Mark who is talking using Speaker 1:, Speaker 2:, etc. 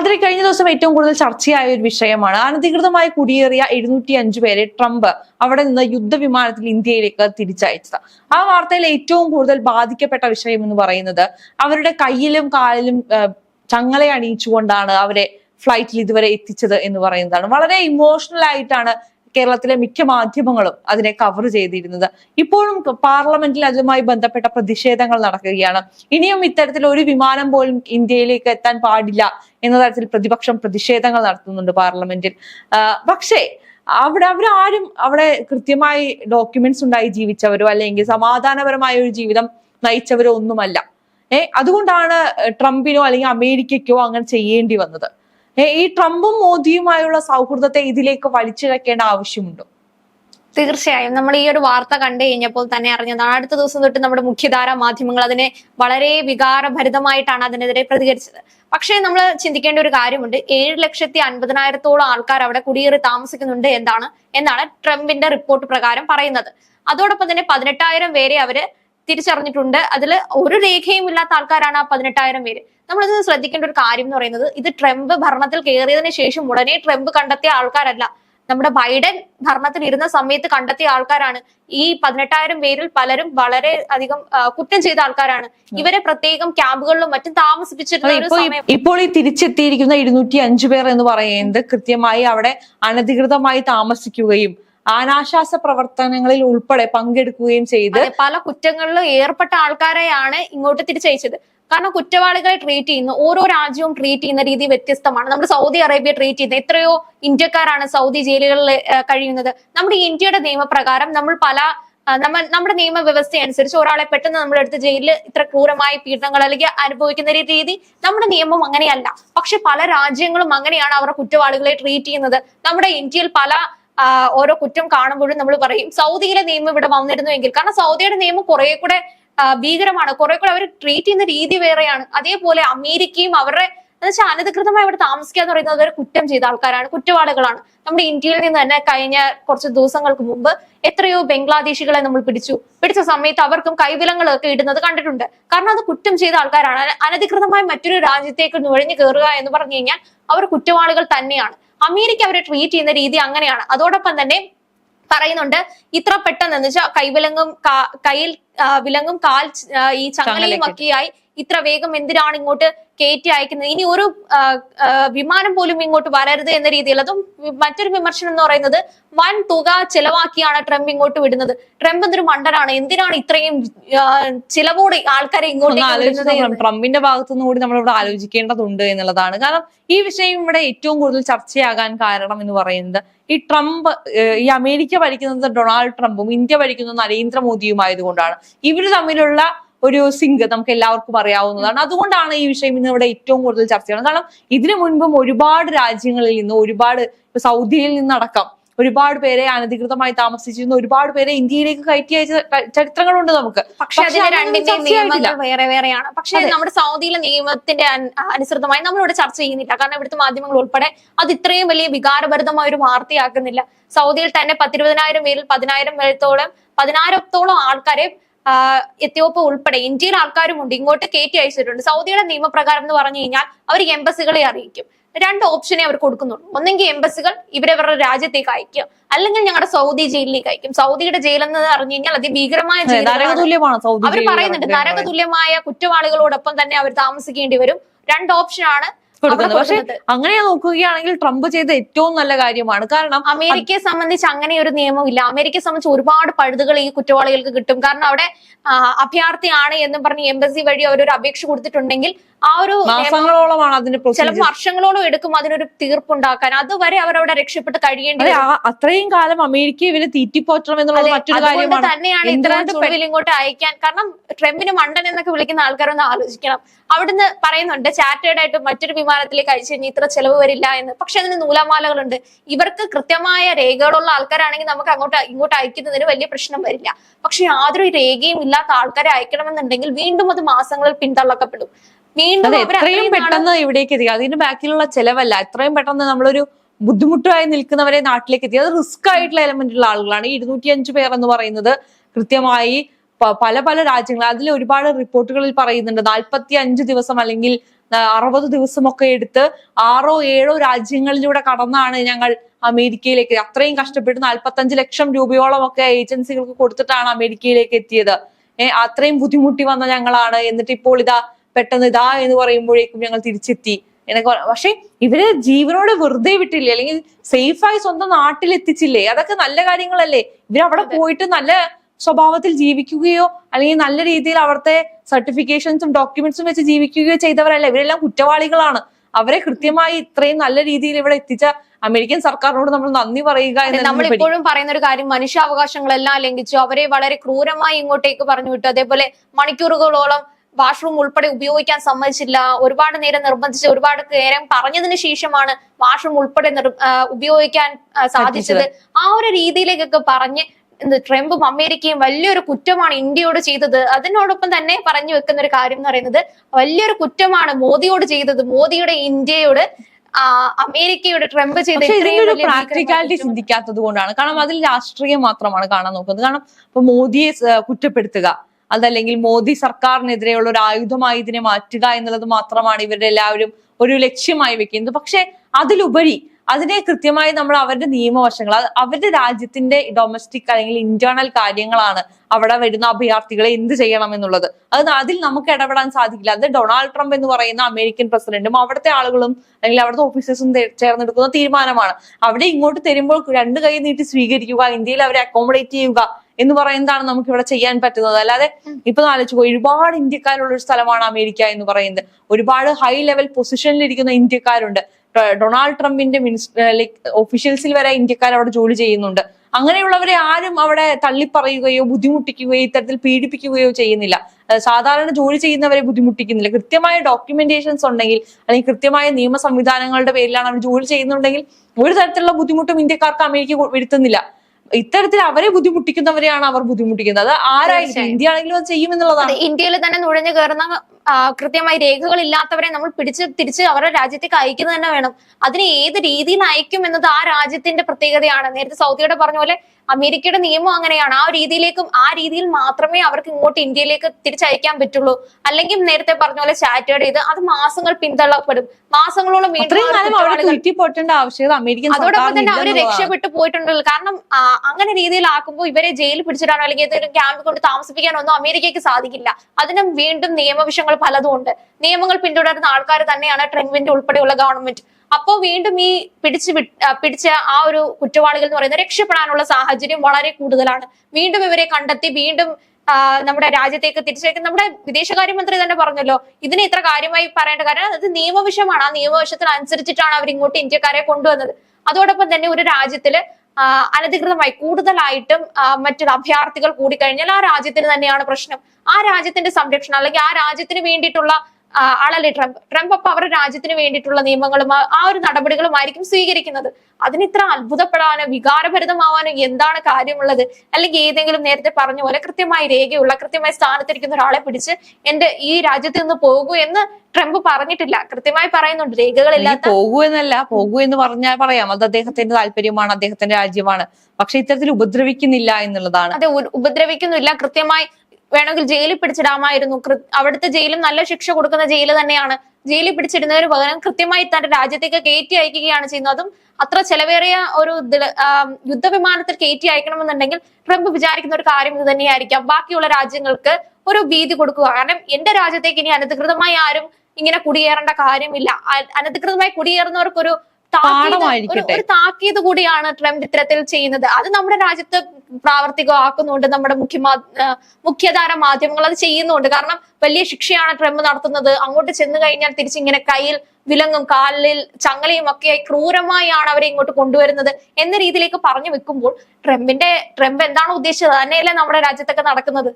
Speaker 1: അതിൽ കഴിഞ്ഞ ദിവസം ഏറ്റവും കൂടുതൽ ചർച്ചയായ ഒരു വിഷയമാണ്. അനധികൃതമായി കുടിയേറിയ എഴുന്നൂറ്റി അഞ്ചു പേരെ ട്രംപ് അവിടെ നിന്ന് യുദ്ധവിമാനത്തിൽ ഇന്ത്യയിലേക്ക് തിരിച്ചയച്ചത്. ആ വാർത്തയിൽ ഏറ്റവും കൂടുതൽ ബാധിക്കപ്പെട്ട വിഷയം എന്ന് പറയുന്നത് അവരുടെ കയ്യിലും കാലിലും ചങ്ങലെ അണിയിച്ചുകൊണ്ടാണ് അവരെ ഫ്ലൈറ്റിൽ ഇതുവരെ എത്തിച്ചത് എന്ന് പറയുന്നതാണ്. വളരെ ഇമോഷണൽ ആയിട്ടാണ് കേരളത്തിലെ മിക്ക മാധ്യമങ്ങളും അതിനെ കവർ ചെയ്തിരുന്നത്. ഇപ്പോഴും പാർലമെന്റിൽ അതുമായി ബന്ധപ്പെട്ട പ്രതിഷേധങ്ങൾ നടക്കുകയാണ്. ഇനിയും ഇത്തരത്തിൽ ഒരു വിമാനം പോലും ഇന്ത്യയിലേക്ക് എത്താൻ പാടില്ല എന്ന തരത്തിൽ പ്രതിപക്ഷം പ്രതിഷേധങ്ങൾ നടത്തുന്നുണ്ട് പാർലമെന്റിൽ പക്ഷേ അവിടെ അവരാരും അവിടെ കൃത്യമായി ഡോക്യുമെന്റ്സ് ഉണ്ടായി ജീവിച്ചവരോ അല്ലെങ്കിൽ സമാധാനപരമായ ഒരു ജീവിതം നയിച്ചവരോ ഒന്നുമല്ല. ഏഹ് അതുകൊണ്ടാണ് ട്രംപിനോ അല്ലെങ്കിൽ അമേരിക്കയ്ക്കോ അങ്ങനെ ചെയ്യേണ്ടി വന്നത്. ഈ ട്രംപും മോദിയുമായുള്ള സൗഹൃദത്തെ ഇതിലേക്ക് വലിച്ചിഴക്കേണ്ട ആവശ്യമുണ്ടോ?
Speaker 2: തീർച്ചയായും. നമ്മൾ ഈ ഒരു വാർത്ത കണ്ടു കഴിഞ്ഞപ്പോൾ തന്നെ അറിഞ്ഞതാണ് അടുത്ത ദിവസം തൊട്ട് നമ്മുടെ മുഖ്യധാര മാധ്യമങ്ങൾ അതിനെ വളരെ വികാരഭരിതമായിട്ടാണ് അതിനെതിരെ പ്രതികരിച്ചത്. പക്ഷേ നമ്മൾ ചിന്തിക്കേണ്ട ഒരു കാര്യമുണ്ട്. ഏഴ് ലക്ഷത്തി അൻപതിനായിരത്തോളം ആൾക്കാർ അവിടെ കുടിയേറി താമസിക്കുന്നുണ്ട് എന്താണ്? എന്നാണ് ട്രംപിന്റെ റിപ്പോർട്ട് പ്രകാരം പറയുന്നത്. അതോടൊപ്പം തന്നെ പതിനെട്ടായിരം പേരെ അവർ തിരിച്ചറിഞ്ഞിട്ടുണ്ട്. അതിൽ ഒരു രേഖയും ഇല്ലാത്ത ആൾക്കാരാണ് ആ പതിനെട്ടായിരം പേര്. നമ്മളിത് ശ്രദ്ധിക്കേണ്ട ഒരു കാര്യം എന്ന് പറയുന്നത് ഇത് ട്രംപ് ഭരണത്തിൽ കയറിയതിന് ശേഷം ഉടനെ ട്രംപ് കണ്ടെത്തിയ ആൾക്കാരല്ല. നമ്മുടെ ബൈഡൻ ഭരണത്തിൽ ഇരുന്ന സമയത്ത് കണ്ടെത്തിയ ആൾക്കാരാണ്. ഈ പതിനെട്ടായിരം പേരിൽ പലരും വളരെ അധികം കുറ്റം ചെയ്ത ആൾക്കാരാണ്. ഇവരെ പ്രത്യേകം ക്യാമ്പുകളിലും മറ്റും സമയം
Speaker 1: ഇപ്പോൾ ഈ തിരിച്ചെത്തിയിരിക്കുന്ന ഇരുന്നൂറ്റി അഞ്ചു പേർ എന്ന് പറയുന്നത് കൃത്യമായി അവിടെ അനധികൃതമായി താമസിക്കുകയും അനാശാസ പ്രവർത്തനങ്ങളിൽ ഉൾപ്പെടെ പങ്കെടുക്കുകയും ചെയ്ത്
Speaker 2: പല കുറ്റങ്ങളിലും ഏർപ്പെട്ട ആൾക്കാരെയാണ് ഇങ്ങോട്ട് തിരിച്ചയച്ചത്. കാരണം കുറ്റവാളികളെ ട്രീറ്റ് ചെയ്യുന്ന ഓരോ രാജ്യവും ട്രീറ്റ് ചെയ്യുന്ന രീതി വ്യത്യസ്തമാണ്. നമ്മുടെ സൗദി അറേബ്യ ട്രീറ്റ് ചെയ്യുന്നത് എത്രയോ ഇന്ത്യക്കാരാണ് സൗദി ജയിലുകളിൽ കഴിയുന്നത്. നമ്മുടെ ഇന്ത്യയുടെ നിയമപ്രകാരം നമ്മൾ പല നമ്മൾ നമ്മുടെ നിയമവ്യവസ്ഥ അനുസരിച്ച് ഒരാളെ പെട്ടെന്ന് നമ്മുടെ അടുത്ത് ജയിലിൽ ഇത്ര ക്രൂരമായ പീഡനങ്ങൾ അല്ലെങ്കിൽ അനുഭവിക്കുന്ന രീതി നമ്മുടെ നിയമം അങ്ങനെയല്ല. പക്ഷെ പല രാജ്യങ്ങളും അങ്ങനെയാണ് അവരുടെ കുറ്റവാളികളെ ട്രീറ്റ് ചെയ്യുന്നത്. നമ്മുടെ ഇന്ത്യയിൽ പല ഓരോ കുറ്റം കാണുമ്പോഴും നമ്മൾ പറയും സൗദിയിലെ നിയമം ഇവിടെ വന്നിരുന്നുവെങ്കിൽ കാരണം സൗദിയുടെ നിയമം കുറെ കൂടെ ഭീകരമാണ്. കുറെ കൂടെ അവർ ട്രീറ്റ് ചെയ്യുന്ന രീതി വേറെയാണ്. അതേപോലെ അമേരിക്കയും അവരുടെ എന്നുവെച്ചാൽ അനധികൃതമായി ഇവിടെ താമസിക്കുക എന്ന് പറയുന്നത് അവരെ കുറ്റം ചെയ്ത ആൾക്കാരാണ് കുറ്റവാളികളാണ്. നമ്മുടെ ഇന്ത്യയിൽ നിന്ന് തന്നെ കഴിഞ്ഞ കുറച്ച് ദിവസങ്ങൾക്ക് മുമ്പ് എത്രയോ ബംഗ്ലാദേശികളെ നമ്മൾ പിടിച്ചു. പിടിച്ച സമയത്ത് അവർക്കും കൈവിലങ്ങളൊക്കെ ഇടുന്നത് കണ്ടിട്ടുണ്ട്. കാരണം അത് കുറ്റം ചെയ്ത ആൾക്കാരാണ്. അനധികൃതമായി മറ്റൊരു രാജ്യത്തേക്ക് നുഴഞ്ഞു കയറുക എന്ന് പറഞ്ഞു കഴിഞ്ഞാൽ അവർ കുറ്റവാളികൾ തന്നെയാണ്. അമേരിക്ക അവരെ ട്രീറ്റ് ചെയ്യുന്ന രീതി അങ്ങനെയാണ്. അതോടൊപ്പം തന്നെ പറയുന്നുണ്ട് ഇത്ര പെട്ടെന്ന് എന്ന് വെച്ചാൽ കൈവിലങ്ങും കയ്യിൽ വിലങ്ങും കാൽ ഈ ചങ്ങലയും ഒക്കെയായി. ഇത്ര വേഗം എന്തിനാണ് ഇങ്ങോട്ട് കയറ്റി അയക്കുന്നത്? ഇനി ഒരു വിമാനം പോലും ഇങ്ങോട്ട് വരരുത് എന്ന രീതിയിൽ അതും മറ്റൊരു വിമർശനം എന്ന് പറയുന്നത് വൻ തുക ചെലവാക്കിയാണ് ട്രംപ് ഇങ്ങോട്ട് വിടുന്നത്. ട്രംപ് എന്നൊരു മണ്ടനാണ്. എന്തിനാണ് ഇത്രയും ചിലവോടെ ആൾക്കാരെ
Speaker 1: ഇങ്ങോട്ട് ട്രംപിന്റെ ഭാഗത്തുനിന്ന് കൂടി നമ്മൾ ഇവിടെ ആലോചിക്കേണ്ടതുണ്ട് എന്നുള്ളതാണ്. കാരണം ഈ വിഷയം ഇവിടെ ഏറ്റവും കൂടുതൽ ചർച്ചയാകാൻ കാരണം എന്ന് പറയുന്നത് ഈ ട്രംപ് ഈ അമേരിക്ക ഭരിക്കുന്നത് ഡൊണാൾഡ് ട്രംപും ഇന്ത്യ ഭരിക്കുന്നത് നരേന്ദ്രമോദിയും ആയതുകൊണ്ടാണ് ഇവർ തമ്മിലുള്ള ഒരു സിങ്ക് നമുക്ക് എല്ലാവർക്കും അറിയാവുന്നതാണ്. അതുകൊണ്ടാണ് ഈ വിഷയം ഇന്ന് ഇവിടെ ഏറ്റവും കൂടുതൽ ചർച്ച ചെയ്യുന്നത്. കാരണം ഇതിനു മുൻപും ഒരുപാട് രാജ്യങ്ങളിൽ നിന്ന് ഒരുപാട് സൗദിയിൽ നിന്നടക്കം ഒരുപാട് പേരെ അനധികൃതമായി താമസിച്ചിരുന്ന ഒരുപാട് പേരെ ഇന്ത്യയിലേക്ക് കയറ്റി അയച്ച ചരിത്രങ്ങളുണ്ട് നമുക്ക്.
Speaker 2: പക്ഷെ വേറെ വേറെയാണ്. പക്ഷെ നമ്മുടെ സൗദിയിലെ നിയമത്തിന്റെ അനുസൃതമായി നമ്മൾ ഇവിടെ ചർച്ച ചെയ്യുന്നില്ല. കാരണം ഇവിടുത്തെ മാധ്യമങ്ങൾ ഉൾപ്പെടെ അത് ഇത്രയും വലിയ വികാരഭരിതമായ ഒരു വാർത്തയാക്കുന്നില്ല. സൗദിയിൽ തന്നെ പത്തിരുപതിനായിരം പേരിൽ പതിനായിരം പേരത്തോളം പതിനായിരത്തോളം ആൾക്കാരെ എത്യോപ്യ ഉൾപ്പെടെ ഇന്ത്യയിൽ ആൾക്കാരുമുണ്ട്. ഇങ്ങോട്ട് കയറ്റി അയച്ചിട്ടുണ്ട്. സൗദിയുടെ നിയമപ്രകാരം എന്ന് പറഞ്ഞു കഴിഞ്ഞാൽ അവർ എംബസികളെ അറിയിക്കും. രണ്ട് ഓപ്ഷനെ അവർ കൊടുക്കുന്നുള്ളൂ. ഒന്നെങ്കിൽ എംബസികൾ ഇവരവരുടെ രാജ്യത്തേക്ക് അയക്കുക അല്ലെങ്കിൽ ഞങ്ങളുടെ സൗദി ജയിലിലേക്ക് അയക്കും സൗദിയുടെ ജയിൽ എന്ന് പറഞ്ഞു കഴിഞ്ഞാൽ അതിഭീകരമായ അവർ പറയുന്നുണ്ട്. നരകതുല്യമായ കുറ്റവാളികളോടൊപ്പം തന്നെ അവർ താമസിക്കേണ്ടി വരും. രണ്ട് ഓപ്ഷനാണ്
Speaker 1: കൊടുക്കുന്നത്. പക്ഷെ അങ്ങനെ നോക്കുകയാണെങ്കിൽ ട്രംപ് ചെയ്ത ഏറ്റവും നല്ല കാര്യമാണ്. കാരണം
Speaker 2: അമേരിക്കയെ സംബന്ധിച്ച് അങ്ങനെ ഒരു നിയമം ഇല്ല അമേരിക്കയെ സംബന്ധിച്ച് ഒരുപാട് പഴുതുകൾ ഈ കുറ്റവാളികൾക്ക് കിട്ടും. കാരണം അവിടെ അഭയാർത്ഥിയാണ് എന്ന് പറഞ്ഞ് എംബസി വഴി അവരൊരു അപേക്ഷ കൊടുത്തിട്ടുണ്ടെങ്കിൽ ആ ഒരു
Speaker 1: മാസങ്ങളോളമാണ് അതിന്റെ
Speaker 2: ചില വർഷങ്ങളോളം എടുക്കും അതിനൊരു തീർപ്പുണ്ടാക്കാൻ. അതുവരെ അവരവിടെ രക്ഷപ്പെട്ട്
Speaker 1: കഴിയേണ്ടത് അത്രയും കാലം അമേരിക്ക ഇവർ തീറ്റിപ്പോറ്റണം എന്നുള്ളത് മറ്റൊരു
Speaker 2: കാര്യം
Speaker 1: കാര്യമാണ്.
Speaker 2: തന്നെയാണ് ഇത്ര
Speaker 1: എന്തുകൊണ്ട് പെ-
Speaker 2: ഇങ്ങോട്ട് അയക്കാൻ? കാരണം ട്രംപിന് മണ്ടൻ എന്നൊക്കെ വിളിക്കുന്ന ആൾക്കാരൊന്ന് ആലോചിക്കണം. അവിടുന്ന് പറയുന്നുണ്ട് ചാറ്റേഡ് ആയിട്ട് മറ്റൊരു വിമാനത്തിലേക്ക് അയച്ചു കഴിഞ്ഞാൽ ഇത്ര ചെലവ് വരില്ല എന്ന്. പക്ഷെ അതിന് നൂലാമാലകളുണ്ട്. ഇവർക്ക് കൃത്യമായ രേഖകളുള്ള ആൾക്കാരാണെങ്കിൽ നമുക്ക് അങ്ങോട്ട് ഇങ്ങോട്ട് അയക്കുന്നതിന് വലിയ പ്രശ്നം വരില്ല. പക്ഷെ യാതൊരു രേഖയും ഇല്ലാത്ത ആൾക്കാരെ അയക്കണമെന്നുണ്ടെങ്കിൽ വീണ്ടും അത് മാസങ്ങളിൽ പിന്തള്ളക്കപ്പെടും. വീണ്ടും
Speaker 1: എത്രയും പെട്ടെന്ന് ഇവിടേക്ക് എത്തിക്കുക. അതിന്റെ ബാക്കിലുള്ള ചെലവല്ല. എത്രയും പെട്ടെന്ന് നമ്മളൊരു ബുദ്ധിമുട്ടായി നിൽക്കുന്നവരെ നാട്ടിലേക്ക് എത്തി അത് റിസ്ക് ആയിട്ടുള്ള എലമെന്റുള്ള ആളുകളാണ്. ഈ ഇരുന്നൂറ്റി അഞ്ച് പേർ എന്ന് പറയുന്നത് കൃത്യമായി പല പല രാജ്യങ്ങൾ അതിൽ ഒരുപാട് റിപ്പോർട്ടുകളിൽ പറയുന്നുണ്ട് നാൽപ്പത്തി അഞ്ച് ദിവസം അല്ലെങ്കിൽ അറുപത് ദിവസമൊക്കെ എടുത്ത് ആറോ ഏഴോ രാജ്യങ്ങളിലൂടെ കടന്നാണ് ഞങ്ങൾ അമേരിക്കയിലേക്ക് അത്രയും കഷ്ടപ്പെട്ട് നാൽപ്പത്തഞ്ച് ലക്ഷം രൂപയോളം ഒക്കെ ഏജൻസികൾക്ക് കൊടുത്തിട്ടാണ് അമേരിക്കയിലേക്ക് എത്തിയത്. ഏഹ് അത്രയും ബുദ്ധിമുട്ടി വന്ന ഞങ്ങളാണ്. എന്നിട്ട് ഇപ്പോൾ ഇതാ പെട്ടെന്ന് ഇതാ എന്ന് പറയുമ്പോഴേക്കും ഞങ്ങൾ തിരിച്ചെത്തി. എന്നൊക്കെ പക്ഷെ ഇവർ ജീവനോട് വെറുതെ വിട്ടില്ലേ? അല്ലെങ്കിൽ സേഫായി സ്വന്തം നാട്ടിൽ എത്തിച്ചില്ലേ അതൊക്കെ നല്ല കാര്യങ്ങളല്ലേ? ഇവർ അവിടെ പോയിട്ട് നല്ല സ്വഭാവത്തിൽ ജീവിക്കുകയോ അല്ലെങ്കിൽ നല്ല രീതിയിൽ അവിടുത്തെ സർട്ടിഫിക്കേഷൻസും ഡോക്യുമെന്റ്സും വെച്ച് ജീവിക്കുകയോ ചെയ്തവരല്ല. ഇവരെല്ലാം കുറ്റവാളികളാണ്. അവരെ കൃത്യമായി ഇത്രയും നല്ല രീതിയിൽ ഇവിടെ എത്തിച്ച അമേരിക്കൻ സർക്കാരിനോട് നമ്മൾ നന്ദി പറയുക
Speaker 2: നമ്മൾ ഇപ്പോഴും പറയുന്ന ഒരു കാര്യം മനുഷ്യാവകാശങ്ങളെല്ലാം ലംഘിച്ചു. അവരെ വളരെ ക്രൂരമായി ഇങ്ങോട്ടേക്ക് പറഞ്ഞു വിട്ടു. അതേപോലെ മണിക്കൂറുകളോളം വാഷ്റൂം ഉൾപ്പെടെ ഉപയോഗിക്കാൻ സമ്മതിച്ചില്ല. ഒരുപാട് നേരം നിർബന്ധിച്ച് ഒരുപാട് നേരം പറഞ്ഞതിന് ശേഷമാണ് വാഷ്റൂം ഉൾപ്പെടെ ഉപയോഗിക്കാൻ സാധിച്ചത്. ആ ഒരു രീതിയിലേക്കൊക്കെ പറഞ്ഞ് ട്രംപും അമേരിക്കയും വലിയൊരു കുറ്റമാണ് ഇന്ത്യയോട് ചെയ്തത്. അതിനോടൊപ്പം തന്നെ പറഞ്ഞു വെക്കുന്ന ഒരു കാര്യം എന്ന് പറയുന്നത് വലിയൊരു കുറ്റമാണ് മോദിയോട് ചെയ്തത്. മോദിയുടെ ഇന്ത്യയോട് അമേരിക്കയുടെ ട്രംപ് ചെയ്ത
Speaker 1: പ്രാക്ടിക്കാലിറ്റി ചിന്തിക്കാത്തത് കൊണ്ടാണ്. കാരണം അതിൽ രാഷ്ട്രീയം മാത്രമാണ് കാണാൻ നോക്കുന്നത്. കാരണം ഇപ്പൊ മോദിയെ കുറ്റപ്പെടുത്തുക അതല്ലെങ്കിൽ മോദി സർക്കാരിനെതിരെയുള്ള ഒരു ആയുധമായി ഇതിനെ മാറ്റുക എന്നുള്ളത് മാത്രമാണ് ഇവരുടെ എല്ലാവരും ഒരു ലക്ഷ്യമായി വെക്കുന്നത്. പക്ഷെ അതിലുപരി അതിനെ കൃത്യമായി നമ്മൾ അവരുടെ നിയമവശങ്ങൾ അവരുടെ രാജ്യത്തിന്റെ ഡൊമസ്റ്റിക് അല്ലെങ്കിൽ ഇന്റേണൽ കാര്യങ്ങളാണ് അവിടെ വരുന്ന അഭയാർത്ഥികളെ എന്ത് ചെയ്യണം എന്നുള്ളത്. അത് അതിൽ നമുക്ക് ഇടപെടാൻ സാധിക്കില്ല. അത് ഡൊണാൾഡ് ട്രംപ് എന്ന് പറയുന്ന അമേരിക്കൻ പ്രസിഡന്റും അവിടുത്തെ ആളുകളും അല്ലെങ്കിൽ അവിടുത്തെ ഓഫീസേഴ്സും ചേർന്നെടുക്കുന്ന തീരുമാനമാണ്. അവിടെ ഇങ്ങോട്ട് തരുമ്പോൾ രണ്ട് കൈ നീട്ടി സ്വീകരിക്കുക ഇന്ത്യയിൽ അവരെ അക്കോമഡേറ്റ് ചെയ്യുക എന്ന് പറയുന്നതാണ് നമുക്ക് ഇവിടെ ചെയ്യാൻ പറ്റുന്നത്. അല്ലാതെ ഇപ്പൊ ആലോചിച്ചു ഒരുപാട് ഇന്ത്യക്കാരുള്ള ഒരു സ്ഥലമാണ് അമേരിക്ക എന്ന് പറയുന്നത്. ഒരുപാട് ഹൈ ലെവൽ പൊസിഷനിൽ ഇരിക്കുന്ന ഇന്ത്യക്കാരുണ്ട്. ഡൊണാൾഡ് ട്രംപിന്റെ മിനിസ്റ്റർ ലൈക് ഒഫീഷ്യൽസിൽ വരെ ഇന്ത്യക്കാർ അവിടെ ജോലി ചെയ്യുന്നുണ്ട്. അങ്ങനെയുള്ളവരെ ആരും അവിടെ തള്ളിപ്പറയുകയോ ബുദ്ധിമുട്ടിക്കുകയോ ഇത്തരത്തിൽ പീഡിപ്പിക്കുകയോ ചെയ്യുന്നില്ല. സാധാരണ ജോലി ചെയ്യുന്നവരെ ബുദ്ധിമുട്ടിക്കുന്നില്ല. കൃത്യമായ ഡോക്യുമെന്റേഷൻസ് ഉണ്ടെങ്കിൽ അല്ലെങ്കിൽ കൃത്യമായ നിയമ സംവിധാനങ്ങളുടെ പേരിലാണ് അവർ ജോലി ചെയ്യുന്നുണ്ടെങ്കിൽ ഒരു തരത്തിലുള്ള ബുദ്ധിമുട്ടും ഇന്ത്യക്കാർക്ക് അമേരിക്ക വരുത്തുന്നില്ല. ഇത്തരത്തിൽ അവരെ ബുദ്ധിമുട്ടിക്കുന്നവരെയാണ് അവർ ബുദ്ധിമുട്ടിക്കുന്നത്. അത് ആരായിരിക്കും ഇന്ത്യ ആണെങ്കിലും അത് ചെയ്യുമെന്നുള്ളതാണ്.
Speaker 2: ഇന്ത്യയിൽ തന്നെ നുഴഞ്ഞു കയറുന്ന കൃത്യമായി രേഖകൾ ഇല്ലാത്തവരെ നമ്മൾ പിടിച്ച് തിരിച്ച് അവരുടെ രാജ്യത്തേക്ക് അയക്കുന്നത് തന്നെ വേണം. അതിന് ഏത് രീതിയിൽ അയക്കും എന്നത് ആ രാജ്യത്തിന്റെ പ്രത്യേകതയാണ്. നേരത്തെ സൗദിയുടെ പറഞ്ഞ പോലെ അമേരിക്കയുടെ നിയമം അങ്ങനെയാണ്. ആ രീതിയിലേക്കും ആ രീതിയിൽ മാത്രമേ അവർക്ക് ഇങ്ങോട്ട് ഇന്ത്യയിലേക്ക് തിരിച്ചയക്കാൻ പറ്റുള്ളൂ. അല്ലെങ്കിൽ നേരത്തെ പറഞ്ഞ പോലെ ചാറ്റേഡ് ചെയ്ത് അത് മാസങ്ങൾ പിന്തള്ളപ്പെടും. മാസങ്ങളോളം വീണ്ടും
Speaker 1: ആവശ്യകത അമേരിക്കൻ
Speaker 2: അതോടൊപ്പം തന്നെ
Speaker 1: അവർ
Speaker 2: രക്ഷപ്പെട്ടു പോയിട്ടുണ്ടല്ലോ. കാരണം അങ്ങനെ അങ്ങനെ രീതിയിലാക്കുമ്പോൾ ഇവരെ ജയിലിൽ പിടിച്ചിടാനോ അല്ലെങ്കിൽ ഏതെങ്കിലും ക്യാമ്പിൽ കൊണ്ട് താമസിപ്പിക്കാനോ ഒന്നും അമേരിക്കയ്ക്ക് സാധിക്കില്ല. അതിനും വീണ്ടും നിയമവിഷയങ്ങൾ പലതും ഉണ്ട്. നിയമങ്ങൾ പിന്തുടരുന്ന ആൾക്കാർ തന്നെയാണ് ട്രെൻവിന്റെ ഉൾപ്പെടെയുള്ള ഗവൺമെന്റ് അപ്പോൾ വീണ്ടും ഈ പിടിച്ച് പിടിച്ച ആ ഒരു കുറ്റവാളികൾ എന്ന് പറയുന്നത് രക്ഷപ്പെടാനുള്ള സാഹചര്യം വളരെ കൂടുതലാണ്. വീണ്ടും ഇവരെ കണ്ടെത്തി വീണ്ടും നമ്മുടെ രാജ്യത്തേക്ക് തിരിച്ചേക്ക് നമ്മുടെ വിദേശകാര്യമന്ത്രി തന്നെ പറഞ്ഞല്ലോ ഇതിനെ ഇത്ര കാര്യമായി പറയേണ്ട കാര്യം അത് നിയമവിഷയമാണ്. ആ നിയമവശത്തിനനുസരിച്ചിട്ടാണ് അവർ ഇങ്ങോട്ട് ഇന്ത്യക്കാരെ കൊണ്ടുവന്നത്. അതോടൊപ്പം തന്നെ ഒരു രാജ്യത്തിൽ അനധികൃതമായി കൂടുതലായിട്ടും മറ്റു മറ്റൊരു അഭയാർത്ഥികൾ കൂടിക്കഴിഞ്ഞാൽ ആ രാജ്യത്തിന് തന്നെയാണ് പ്രശ്നം. ആ രാജ്യത്തിന്റെ സംരക്ഷണം അല്ലെങ്കിൽ ആ രാജ്യത്തിന് വേണ്ടിയിട്ടുള്ള ആളല്ലേ ട്രംപ്? ട്രംപ് അപ്പൊ അവരുടെ രാജ്യത്തിന് വേണ്ടിയിട്ടുള്ള നിയമങ്ങളും ആ- ഒരു നടപടികളും ആയിരിക്കും സ്വീകരിക്കുന്നത്. അതിന് ഇത്ര അത്ഭുതപ്പെടാനോ വികാരഭരിതമാവാനോ എന്താണ് കാര്യമുള്ളത്? അല്ലെങ്കിൽ ഏതെങ്കിലും നേരത്തെ പറഞ്ഞ പോലെ കൃത്യമായി രേഖയുള്ള കൃത്യമായി സ്ഥാനത്തിരിക്കുന്ന ഒരാളെ പിടിച്ച് എന്റെ ഈ രാജ്യത്ത് നിന്ന് പോകൂ എന്ന് ട്രംപ് പറഞ്ഞിട്ടില്ല. കൃത്യമായി പറയുന്നുണ്ട്. രേഖകളില്ലാത്ത
Speaker 1: പോകൂ എന്നല്ല പോകൂ എന്ന് പറഞ്ഞാൽ പറയാം. അത് അദ്ദേഹത്തിന്റെ താല്പര്യമാണ് അദ്ദേഹത്തിന്റെ രാജ്യമാണ്. പക്ഷെ ഇത്തരത്തിൽ ഉപദ്രവിക്കുന്നില്ല എന്നുള്ളതാണ്.
Speaker 2: അതെ ഉപദ്രവിക്കുന്നില്ല. കൃത്യമായി വേണമെങ്കിൽ ജയിലിൽ പിടിച്ചിടാമായിരുന്നു. അവിടുത്തെ ജയിലും നല്ല ശിക്ഷ കൊടുക്കുന്ന ജയിൽ തന്നെയാണ്. ജയിലിൽ പിടിച്ചിടുന്നതിന് പകരം കൃത്യമായി തന്റെ രാജ്യത്തേക്ക് കയറ്റി അയക്കുകയാണ് ചെയ്യുന്നത്. അതും അത്ര ചെലവേറിയ ഒരു യുദ്ധവിമാനത്തിൽ കയറ്റി അയക്കണമെന്നുണ്ടെങ്കിൽ ട്രംപ് വിചാരിക്കുന്ന ഒരു കാര്യം ഇത് തന്നെയായിരിക്കാം. ബാക്കിയുള്ള രാജ്യങ്ങൾക്ക് ഒരു ഭീതി കൊടുക്കുക. കാരണം എന്റെ രാജ്യത്തേക്ക് ഇനി അനധികൃതമായി ആരും ഇങ്ങനെ കുടിയേറേണ്ട കാര്യമില്ല. അനധികൃതമായി കുടിയേറുന്നവർക്കൊരു താക്കീത്. ഒരു താക്കീത് കൂടിയാണ് ട്രംപ് ഇത്തരത്തിൽ ചെയ്യുന്നത്. അത് നമ്മുടെ രാജ്യത്ത് പ്രാവർത്തികമാക്കുന്നുണ്ട് നമ്മുടെ മുഖ്യ മുഖ്യധാര മാധ്യമങ്ങൾ അത് ചെയ്യുന്നുണ്ട്. കാരണം വലിയ ശിക്ഷയാണ് ട്രംപ് നടത്തുന്നത്. അങ്ങോട്ട് ചെന്ന് കഴിഞ്ഞാൽ തിരിച്ചിങ്ങനെ കയ്യിൽ വിലങ്ങും കാലിൽ ചങ്ങലയും ഒക്കെയായി ക്രൂരമായാണ് അവരെ ഇങ്ങോട്ട് കൊണ്ടുവരുന്നത് എന്ന രീതിയിലേക്ക് പറഞ്ഞു വെക്കുമ്പോൾ ട്രംപിന്റെ ട്രംപ് എന്താണ് ഉദ്ദേശിച്ചത്? തന്നെയല്ലേ നമ്മുടെ രാജ്യത്തൊക്കെ നടക്കുന്നത്?